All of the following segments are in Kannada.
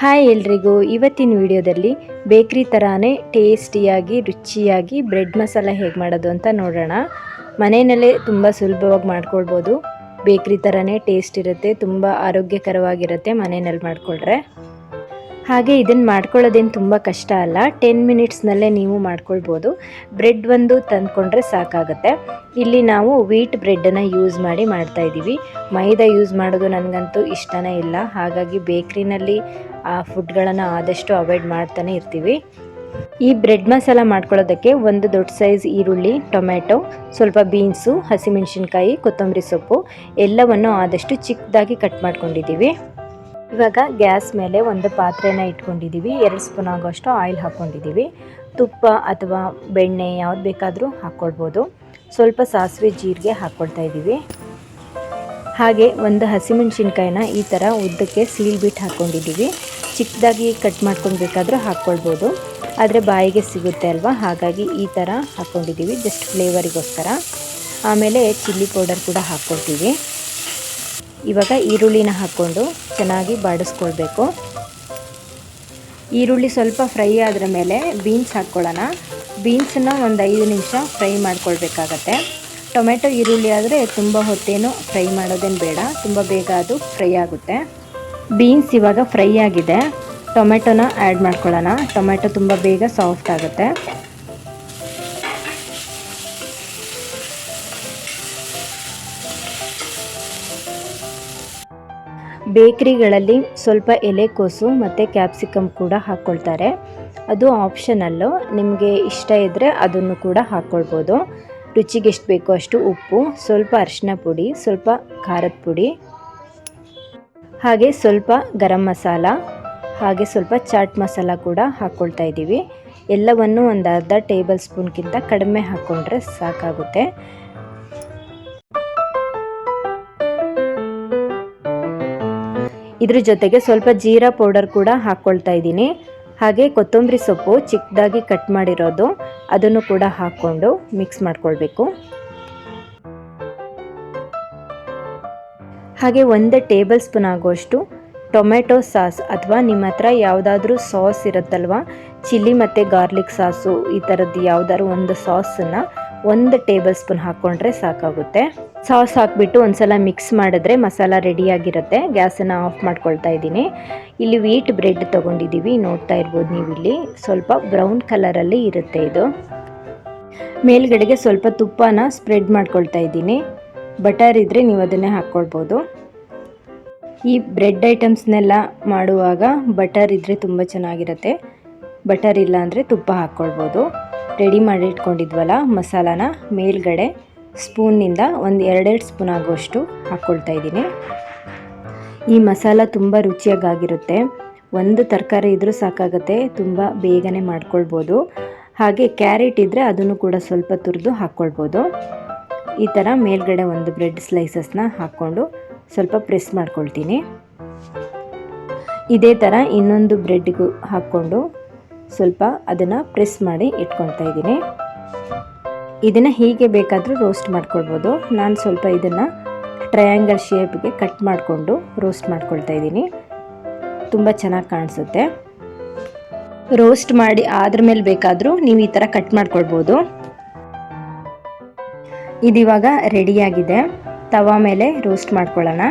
ಹಾಯ್ ಎಲ್ರಿಗೂ. ಇವತ್ತಿನ ವಿಡಿಯೋದಲ್ಲಿ ಬೇಕ್ರಿ ಥರಾನೇ ಟೇಸ್ಟಿಯಾಗಿ, ರುಚಿಯಾಗಿ ಬ್ರೆಡ್ ಮಸಾಲ ಹೇಗೆ ಮಾಡೋದು ಅಂತ ನೋಡೋಣ. ಮನೆಯಲ್ಲೇ ತುಂಬ ಸುಲಭವಾಗಿ ಮಾಡ್ಕೊಳ್ಬೋದು. ಬೇಕ್ರಿ ಥರನೇ ಟೇಸ್ಟ್ ಇರುತ್ತೆ, ತುಂಬ ಆರೋಗ್ಯಕರವಾಗಿರುತ್ತೆ ಮನೆಯಲ್ಲಿ ಮಾಡಿಕೊಂಡ್ರೆ ಹಾಗೆ ಇದನ್ನು ಮಾಡ್ಕೊಳ್ಳೋದೇನು ತುಂಬ ಕಷ್ಟ ಅಲ್ಲ. ಟೆನ್ ಮಿನಿಟ್ಸ್ನಲ್ಲೇ ನೀವು ಮಾಡ್ಕೊಳ್ಬೋದು. ಬ್ರೆಡ್ ಒಂದು ತಂದ್ಕೊಂಡ್ರೆ ಸಾಕಾಗುತ್ತೆ. ಇಲ್ಲಿ ನಾವು ವೀಟ್ ಬ್ರೆಡ್ಡನ್ನು ಯೂಸ್ ಮಾಡಿ ಮಾಡ್ತಾ ಇದ್ದೀವಿ. ಮೈದಾ ಯೂಸ್ ಮಾಡೋದು ನನಗಂತೂ ಇಷ್ಟನೇ ಇಲ್ಲ. ಹಾಗಾಗಿ ಬೇಕ್ರಿನಲ್ಲಿ ಆ ಫುಡ್ಗಳನ್ನು ಆದಷ್ಟು ಅವಾಯ್ಡ್ ಮಾಡ್ತಾನೆ ಇರ್ತೀವಿ. ಈ ಬ್ರೆಡ್ ಮಸಾಲ ಮಾಡ್ಕೊಳ್ಳೋದಕ್ಕೆ ಒಂದು ದೊಡ್ಡ ಸೈಜ್ ಈರುಳ್ಳಿ ಟೊಮೆಟೊ ಸ್ವಲ್ಪ ಬೀನ್ಸು, ಹಸಿಮೆಣಸಿನ್ಕಾಯಿ, ಕೊತ್ತಂಬರಿ ಸೊಪ್ಪು ಎಲ್ಲವನ್ನು ಆದಷ್ಟು ಚಿಕ್ಕದಾಗಿ ಕಟ್ ಮಾಡ್ಕೊಂಡಿದ್ದೀವಿ. ಇವಾಗ ಗ್ಯಾಸ್ ಮೇಲೆ ಒಂದು ಪಾತ್ರೆನ ಇಟ್ಕೊಂಡಿದ್ದೀವಿ. ಎರಡು ಸ್ಪೂನ್ ಆಗೋಷ್ಟು ಆಯಿಲ್ ಹಾಕ್ಕೊಂಡಿದ್ದೀವಿ. ತುಪ್ಪ ಅಥವಾ ಬೆಣ್ಣೆ ಯಾವ್ದು ಬೇಕಾದರೂ ಹಾಕ್ಕೊಳ್ಬೋದು. ಸ್ವಲ್ಪ ಸಾಸಿವೆ ಜೀರಿಗೆ ಹಾಕ್ಕೊಳ್ತಾ ಇದ್ದೀವಿ. ಹಾಗೆ ಒಂದು ಹಸಿಮೆಣ್ಸಿನ್ಕಾಯಿನ ಈ ಥರ ಉದ್ದಕ್ಕೆ ಸೀಲ್ ಬಿಟ್ಟು ಹಾಕ್ಕೊಂಡಿದ್ದೀವಿ. ಚಿಕ್ಕದಾಗಿ ಕಟ್ ಮಾಡ್ಕೊಂಡು ಬೇಕಾದರೂ ಹಾಕ್ಕೊಳ್ಬೋದು. ಆದರೆ ಬಾಯಿಗೆ ಸಿಗುತ್ತೆ ಅಲ್ವಾ? ಹಾಗಾಗಿ ಈ ಥರ ಹಾಕ್ಕೊಂಡಿದ್ದೀವಿ. ಜಸ್ಟ್ ಫ್ಲೇವರಿಗೋಸ್ಕರ. ಆಮೇಲೆ ಚಿಲ್ಲಿ ಪೌಡರ್ ಕೂಡ ಹಾಕ್ಕೊಳ್ತೀವಿ. ಇವಾಗ ಈರುಳ್ಳಿನ ಹಾಕ್ಕೊಂಡು ಚೆನ್ನಾಗಿ ಬಾಡಿಸ್ಕೊಳ್ಬೇಕು. ಈರುಳ್ಳಿ ಸ್ವಲ್ಪ ಫ್ರೈ ಆದ್ರ ಮೇಲೆ ಬೀನ್ಸ್ ಹಾಕ್ಕೊಳ್ಳೋಣ. ಬೀನ್ಸನ್ನ ಒಂದು ಐದು ನಿಮಿಷ ಫ್ರೈ ಮಾಡ್ಕೊಳ್ಬೇಕಾಗತ್ತೆ. ಟೊಮೆಟೊ ಈರುಳ್ಳಿ ಆದರೆ ತುಂಬ ಹೊತ್ತೇನು ಫ್ರೈ ಮಾಡೋದೇನು ಬೇಡ, ತುಂಬ ಬೇಗ ಅದು ಫ್ರೈ ಆಗುತ್ತೆ. ಬೀನ್ಸ್ ಇವಾಗ ಫ್ರೈ ಆಗಿದೆ. ಟೊಮೆಟೊನ ಆ್ಯಡ್ ಮಾಡ್ಕೊಳ್ಳೋಣ. ಟೊಮೆಟೊ ತುಂಬ ಬೇಗ ಸಾಫ್ಟ್ ಆಗುತ್ತೆ. ಬೇಕ್ರಿಗಳಲ್ಲಿ ಸ್ವಲ್ಪ ಎಲೆಕೋಸು ಮತ್ತು ಕ್ಯಾಪ್ಸಿಕಮ್ ಕೂಡ ಹಾಕ್ಕೊಳ್ತಾರೆ ಅದು ಆಪ್ಷನಲ್ಲು. ನಿಮಗೆ ಇಷ್ಟ ಇದ್ದರೆ ಅದನ್ನು ಕೂಡ ಹಾಕ್ಕೊಳ್ಬೋದು ರುಚಿಗೆ ಎಷ್ಟು ಬೇಕೋ ಅಷ್ಟು ಉಪ್ಪು, ಸ್ವಲ್ಪ ಅರಿಶಿನ ಪುಡಿ, ಸ್ವಲ್ಪ ಖಾರದ ಪುಡಿ, ಹಾಗೆ ಸ್ವಲ್ಪ ಗರಂ ಮಸಾಲ, ಹಾಗೆ ಸ್ವಲ್ಪ ಚಾಟ್ ಮಸಾಲ ಕೂಡ ಹಾಕ್ಕೊಳ್ತಾ ಇದ್ದೀವಿ. ಎಲ್ಲವನ್ನು ಒಂದು ಅರ್ಧ ಟೇಬಲ್ ಸ್ಪೂನ್ಗಿಂತ ಕಡಿಮೆ ಹಾಕ್ಕೊಂಡ್ರೆ ಸಾಕಾಗುತ್ತೆ. ಇದ್ರ ಜೊತೆಗೆ ಸ್ವಲ್ಪ ಜೀರಾ ಪೌಡರ್ ಕೂಡ ಹಾಕ್ಕೊಳ್ತಾ ಇದ್ದೀನಿ. ಹಾಗೆ ಕೊತ್ತಂಬರಿ ಸೊಪ್ಪು ಚಿಕ್ಕದಾಗಿ ಕಟ್ ಮಾಡಿರೋದು, ಅದನ್ನು ಕೂಡ ಹಾಕ್ಕೊಂಡು ಮಿಕ್ಸ್ ಮಾಡ್ಕೊಳ್ಬೇಕು. ಹಾಗೆ ಒಂದು ಟೇಬಲ್ ಸ್ಪೂನ್ ಆಗೋಷ್ಟು ಟೊಮೆಟೊ ಸಾಸ್ ಅಥವಾ ನಿಮ್ಮ ಹತ್ರ ಯಾವುದಾದ್ರೂ ಸಾಸ್ ಇರುತ್ತಲ್ವ, ಚಿಲ್ಲಿ ಮತ್ತು ಗಾರ್ಲಿಕ್ ಸಾಸು ಈ ಥರದ್ದು ಯಾವುದಾದ್ರು ಒಂದು ಸಾಸನ್ನು ಒಂದು ಟೇಬಲ್ ಸ್ಪೂನ್ ಹಾಕ್ಕೊಂಡ್ರೆ ಸಾಕಾಗುತ್ತೆ. ಸಾಸ್ ಹಾಕ್ಬಿಟ್ಟು ಒಂದ್ಸಲ ಮಿಕ್ಸ್ ಮಾಡಿದ್ರೆ ಮಸಾಲ ರೆಡಿಯಾಗಿರುತ್ತೆ ಗ್ಯಾಸನ್ನು ಆಫ್ ಮಾಡ್ಕೊಳ್ತಾ ಇದ್ದೀನಿ. ಇಲ್ಲಿ ವೀಟ್ ಬ್ರೆಡ್ ತೊಗೊಂಡಿದ್ದೀವಿ. ನೋಡ್ತಾ ಇರ್ಬೋದು ನೀವು ಇಲ್ಲಿ ಸ್ವಲ್ಪ ಬ್ರೌನ್ ಕಲರಲ್ಲಿ ಇರುತ್ತೆ ಇದು. ಮೇಲ್ಗಡೆಗೆ ಸ್ವಲ್ಪ ತುಪ್ಪನ ಸ್ಪ್ರೆಡ್ ಮಾಡ್ಕೊಳ್ತಾ ಇದ್ದೀನಿ. ಬಟರ್ ಇದ್ದರೆ ನೀವು ಅದನ್ನೇ ಹಾಕ್ಕೊಳ್ಬೋದು ಈ ಬ್ರೆಡ್ ಐಟಮ್ಸ್ನೆಲ್ಲ ಮಾಡುವಾಗ ಬಟರ್ ಇದ್ದರೆ ತುಂಬ ಚೆನ್ನಾಗಿರುತ್ತೆ. ಬಟರ್ ಇಲ್ಲ ಅಂದರೆ ತುಪ್ಪ ಹಾಕ್ಕೊಳ್ಬೋದು ರೆಡಿ ಮಾಡಿ ಇಟ್ಕೊಂಡಿದ್ವಲ್ಲ ಮಸಾಲಾನ ಮೇಲ್ಗಡೆ ಸ್ಪೂನ್ನಿಂದ ಒಂದು ಎರಡೆರಡು ಸ್ಪೂನ್ ಆಗುವಷ್ಟು ಹಾಕ್ಕೊಳ್ತಾ ಇದ್ದೀನಿ. ಈ ಮಸಾಲ ತುಂಬ ರುಚಿಯಾಗಿರುತ್ತೆ ಒಂದು ತರಕಾರಿ ಇದ್ದರೂ ಸಾಕಾಗುತ್ತೆ, ತುಂಬ ಬೇಗನೆ ಮಾಡ್ಕೊಳ್ಬೋದು. ಹಾಗೆ ಕ್ಯಾರೆಟ್ ಇದ್ದರೆ ಅದನ್ನು ಕೂಡ ಸ್ವಲ್ಪ ತುರಿದು ಹಾಕ್ಕೊಳ್ಬೋದು ಈ ಥರ ಮೇಲ್ಗಡೆ ಒಂದು ಬ್ರೆಡ್ ಸ್ಲೈಸಸ್ನ ಹಾಕ್ಕೊಂಡು ಸ್ವಲ್ಪ ಪ್ರೆಸ್ ಮಾಡ್ಕೊಳ್ತೀನಿ. ಇದೇ ಥರ ಇನ್ನೊಂದು ಬ್ರೆಡ್ಗೂ ಹಾಕ್ಕೊಂಡು ಸ್ವಲ್ಪ ಅದನ್ನು ಪ್ರೆಸ್ ಮಾಡಿ ಇಟ್ಕೊಳ್ತಾ ಇದ್ದೀನಿ. ಇದನ್ನು ಹೀಗೆ ಬೇಕಾದರೂ ರೋಸ್ಟ್ ಮಾಡ್ಕೊಳ್ಬೋದು. ನಾನು ಸ್ವಲ್ಪ ಇದನ್ನು ಟ್ರಯಾಂಗಲ್ ಶೇಪ್ಗೆ ಕಟ್ ಮಾಡಿಕೊಂಡು ರೋಸ್ಟ್ ಮಾಡ್ಕೊಳ್ತಾ ಇದ್ದೀನಿ. ತುಂಬ ಚೆನ್ನಾಗಿ ಕಾಣಿಸುತ್ತೆ. ರೋಸ್ಟ್ ಮಾಡಿ ಆದ್ರ ಮೇಲೆ ಬೇಕಾದರೂ ನೀವು ಈ ಥರ ಕಟ್ ಮಾಡ್ಕೊಳ್ಬೋದು. ಇದಿವಾಗ ರೆಡಿಯಾಗಿದೆ ತವಾ ಮೇಲೆ ರೋಸ್ಟ್ ಮಾಡ್ಕೊಳ್ಳೋಣ.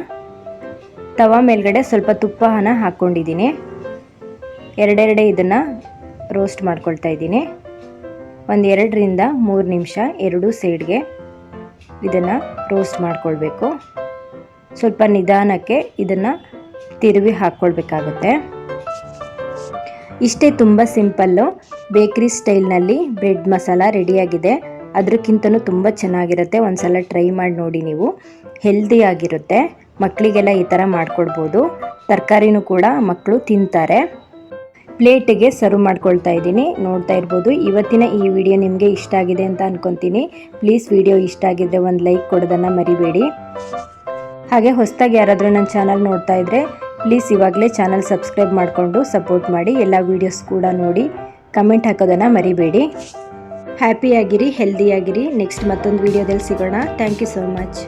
ತವಾ ಮೇಲ್ಗಡೆ ಸ್ವಲ್ಪ ತುಪ್ಪನ ಹಾಕ್ಕೊಂಡಿದ್ದೀನಿ ಎರಡೆರಡೆ ಇದನ್ನು ರೋಸ್ಟ್ ಮಾಡ್ಕೊಳ್ತಾ ಇದ್ದೀನಿ. ಒಂದು ಎರಡರಿಂದ ಮೂರು ನಿಮಿಷ ಎರಡೂ ಸೈಡ್ಗೆ ಇದನ್ನು ರೋಸ್ಟ್ ಮಾಡ್ಕೊಳ್ಬೇಕು. ಸ್ವಲ್ಪ ನಿಧಾನಕ್ಕೆ ಇದನ್ನು ತಿರುವಿ ಹಾಕ್ಕೊಳ್ಬೇಕಾಗುತ್ತೆ. ಇಷ್ಟೇ ತುಂಬ ಸಿಂಪಲ್ಲು ಬೇಕ್ರಿ ಸ್ಟೈಲ್ನಲ್ಲಿ ಬ್ರೆಡ್ ಮಸಾಲ ರೆಡಿಯಾಗಿದೆ. ಅದಕ್ಕಿಂತನೂ ತುಂಬ ಚೆನ್ನಾಗಿರುತ್ತೆ. ಒಂದು ಸಲ ಟ್ರೈ ಮಾಡಿ ನೋಡಿ ನೀವು. ಹೆಲ್ದಿಯಾಗಿರುತ್ತೆ ಮಕ್ಕಳಿಗೆಲ್ಲ ಈ ಥರ ಮಾಡ್ಕೊಡ್ಬೋದು. ತರಕಾರಿನೂ ಕೂಡ ಮಕ್ಕಳು ತಿಂತಾರೆ. ಪ್ಲೇಟಿಗೆ ಸರ್ವ್ ಮಾಡ್ಕೊಳ್ತಾ ಇದ್ದೀನಿ. ನೋಡ್ತಾ ಇರ್ಬೋದು. ಇವತ್ತಿನ ಈ ವಿಡಿಯೋ ನಿಮಗೆ ಇಷ್ಟ ಆಗಿದೆ ಅಂತ ಅನ್ಕೊತೀನಿ. ಪ್ಲೀಸ್ ವಿಡಿಯೋ ಇಷ್ಟ ಆಗಿದ್ದರೆ ಒಂದು ಲೈಕ್ ಕೊಡೋದನ್ನು ಮರಿಬೇಡಿ. ಹಾಗೆ ಹೊಸದಾಗಿ ಯಾರಾದರೂ ನನ್ನ ಚಾನಲ್ ನೋಡ್ತಾ ಇದ್ದರೆ ಪ್ಲೀಸ್ ಇವಾಗಲೇ ಚಾನಲ್ ಸಬ್ಸ್ಕ್ರೈಬ್ ಮಾಡಿಕೊಂಡು ಸಪೋರ್ಟ್ ಮಾಡಿ. ಎಲ್ಲ ವೀಡಿಯೋಸ್ ಕೂಡ ನೋಡಿ. ಕಮೆಂಟ್ ಹಾಕೋದನ್ನು ಮರಿಬೇಡಿ. ಹ್ಯಾಪಿಯಾಗಿರಿ, ಹೆಲ್ದಿಯಾಗಿರಿ. ನೆಕ್ಸ್ಟ್ ಮತ್ತೊಂದು ವೀಡಿಯೋದಲ್ಲಿ ಸಿಗೋಣ. Thank you so much.